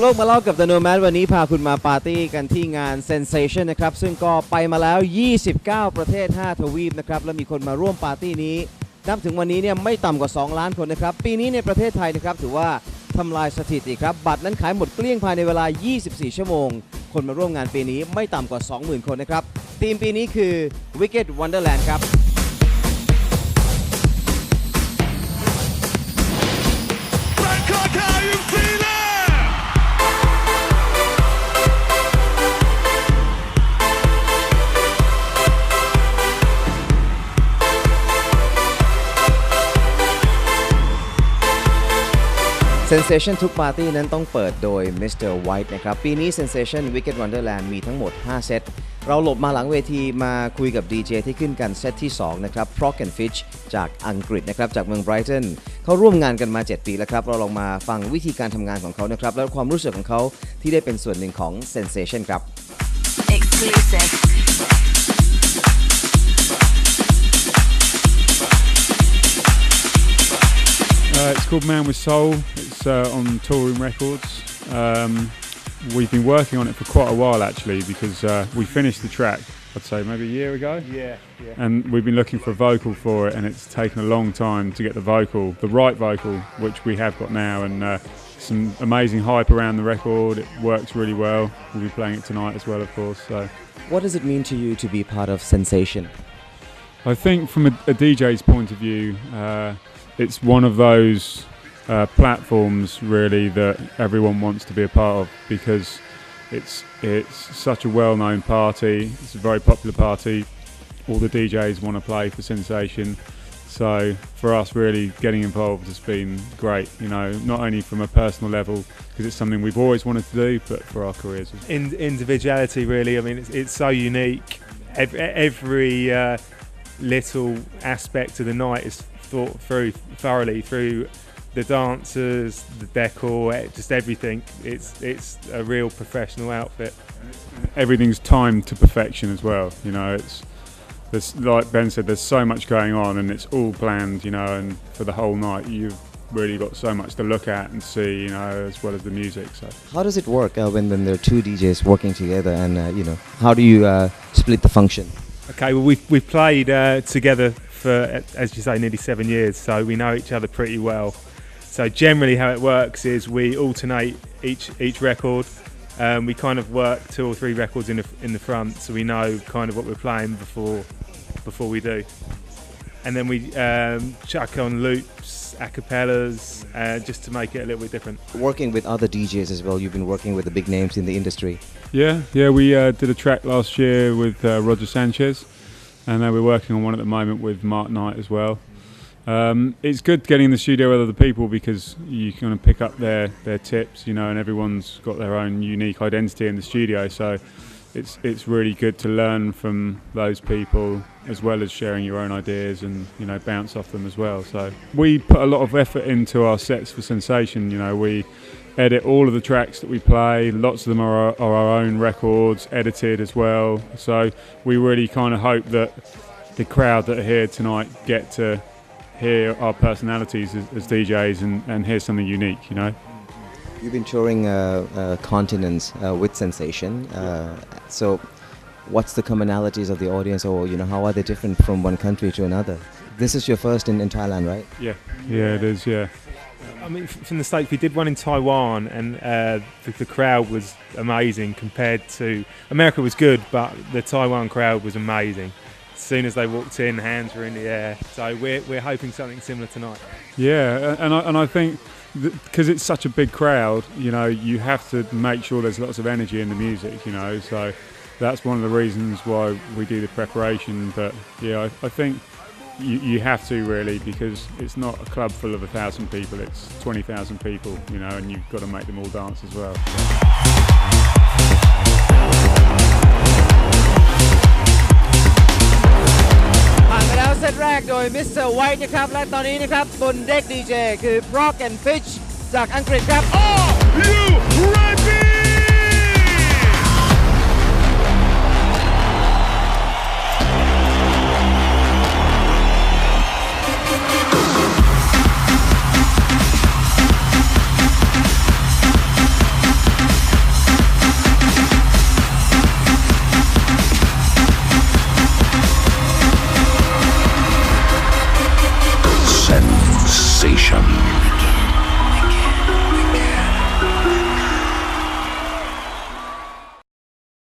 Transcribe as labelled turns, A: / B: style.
A: โลกมาเล่ากับ The Nomad วันนี้พาคุณมาปาร์ตี้กันที่งาน Sensation นะครับ ซึ่งก็ไปมาแล้ว 29 ประเทศ 5 ทวีปนะครับ และมีคนมาร่วมปาร์ตี้นี้ นับถึงวันนี้เนี่ยไม่ต่ำกว่า 2 ล้านคนนะครับ ปีนี้ในประเทศไทยนะครับ ถือว่าทำลายสถิติครับ บัตรนั้นขายหมดเกลี้ยงภายในเวลา 24 ชั่วโมง คนมาร่วมงานปีนี้ไม่ต่ำกว่า 20,000 คนนะครับธีมปีนี้คือ Wicked Wonderland ครับ Sensation ทุกปาร์ตี้นั้นต้องเปิดโดย Mr. White นะครับ ปีนี้ Sensation Wicked Wonderland มีทั้งหมด 5 เซต เราหลบมาหลังเวทีมาคุยกับดีเจที่ขึ้นกันเซตที่ 2 นะครับ Proc and Fitch จากอังกฤษนะครับ จากเมืองไบรตันเขาร่วมงานกันมา 7 ปีแล้วครับ เราลองมาฟังวิธีการทำงานของเขานะครับ และความรู้สึกของเขาที่ได้เป็นส่วนหนึ่งของ Sensation ครับ
B: Exclusive.
C: Uh, it's called Man with Soul. It's uh, on Touring Records. Um, we've been working on it for quite a while actually because uh, we finished the track, I'd say maybe a year ago.
D: Yeah, yeah.
C: And we've been looking for a vocal for it, and it's taken a long time to get the vocal, the right vocal, which we have got now, and uh, some amazing hype around the record. It works really well. We'll be playing it tonight as well, of course. So
A: What does it mean to you to be part of Sensation
C: I think from a, a DJ's point of view, uh, it's one of those uh, platforms really that everyone wants to be a part of because it's it's such a well-known party. It's a very popular party. All the DJs want to play for Sensation. So for us, really getting involved has been great. You know, not only from a personal level because it's something we've always wanted to do, but for our careers.
D: In, individuality, really. I mean, it's, it's so unique. Every, every uh, little aspect of the night is thought through thoroughly through the dancers, the decor, eh, just everything. It's it's a real professional outfit.
C: everything's timed to perfection as well. You know, it's there's like Ben said, there's so much going on, and it's all planned. You know, and for the whole night, you've really got so much to look at and see. You know, as well as the music. So
A: How does it work uh, when, when there are two DJs working together and, uh, you know, how do you uh, split the function?
D: Okay, well we've we've played uh, together for as you say nearly seven years, so we know each other pretty well. So generally, how it works is we alternate each each record. Um, we kind of work two or three records in the in the front, so we know kind of what we're playing before before we do. And then we um, chuck on loops, acapellas, uh, just to make it a little bit different.
A: Working with other DJs as well, you've been working with the big names in the industry.
C: yeah, yeah, we uh, did a track last year with uh, Roger Sanchez, and uh, we're working on one at the moment with Mark Knight as well. Um, it's good getting in the studio with other people because you kind of pick up their, their tips, you know, and everyone's got their own unique identity in the studio. So it's it's really good to learn from those people as well as sharing your own ideas and you know bounce off them as well. So we put a lot of effort into our sets for Sensation. You know, we edit all of the tracks that we play. Lots of them are our, are our own records, edited as well. So we really kind of hope that the crowd that are here tonight get to hear our personalities as, as DJs and, and hear something unique. You know.
A: You've been touring uh, uh, continents uh, with Sensation. Uh, so, what's the commonalities of the audience, or you know, how are they different from one country to another? This is your first in, in Thailand, right?
C: Yeah. Yeah, it is. Yeah.
D: I mean, from the States, we did one in Taiwan, and uh, the, the crowd was amazing compared to America was good, but the Taiwan crowd was amazing. As soon as they walked in, hands were in the air. So we're, we're hoping something similar tonight.
C: Yeah, and I, and I think because it's such a big crowd, you know, you have to make sure there's lots of energy in the music, you know. So that's one of the reasons why we do the preparation. But yeah, I, I think you, you have to really because it's not a club full of a thousand people; it's twenty thousand people, you know, and you've got to make them all dance as well.
A: เซตแรกโดยมิสเตอร์ไวท์นะครับ และตอนนี้นะครับบนเด็กดีเจคือ Proc and Fitch จากอังกฤษครับ
E: Are you ready?